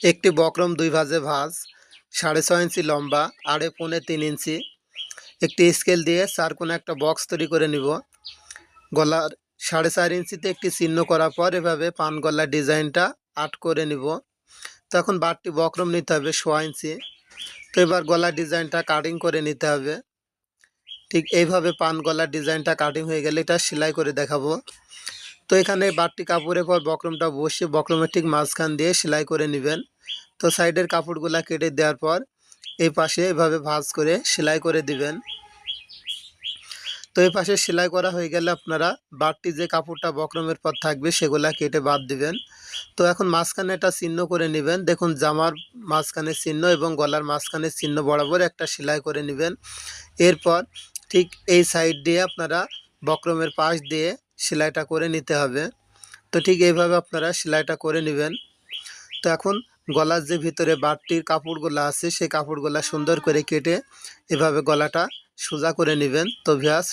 একটি বক্রম দুই ভাজে ভাঁজ, সাড়ে ছয় ইঞ্চি লম্বা, আড়ে পৌনে তিন ইঞ্চি। একটি স্কেল দিয়ে চার কোণে একটা বক্স তৈরি করে নিব। গলার সাড়ে চার ইঞ্চিতে একটি চিহ্ন করার পর এভাবে পান গলার ডিজাইনটা আট করে নিব। তখন বারটি বক্রম নিতে হবে সোয়া ইঞ্চি। তো এবার গলার ডিজাইনটা কাটিং করে নিতে হবে। ঠিক এইভাবে পান গলার ডিজাইনটা কাটিং হয়ে গেলে এটা সেলাই করে দেখাবো। তো এখানে বারটি কাপড়ের পর বক্রমটা বসিয়ে বক্রমের ঠিক মাঝখান দিয়ে সেলাই করে নেবেন। তো সাইডের কাপড়গুলা কেটে দেওয়ার পর এই পাশে এভাবে ভাঁজ করে সেলাই করে দিবেন। তো এই পাশে সেলাই করা হয়ে গেলে আপনারা বারটি যে কাপড়টা বক্রমের পর থাকবে সেগুলা কেটে বাদ দিবেন। তো এখন মাঝখানে একটা চিহ্ন করে নেবেন। দেখুন জামার মাঝখানে চিহ্ন এবং গলার মাঝখানে চিহ্ন বরাবর একটা সেলাই করে নেবেন। এরপর ঠিক এই সাইড দিয়ে আপনারা বক্রমের পাশ দিয়ে সেলাইটা করে নিতে হবে। তো ঠিক এইভাবে আপনারা সেলাইটা করে নেবেন। তো এখন গলার যে ভিতরে বাটটির কাপড়গুলো আছে, সেই কাপড়গুলো সুন্দর করে কেটে এভাবে গলাটা সোজা করে নেবেন। তো ভিয়াস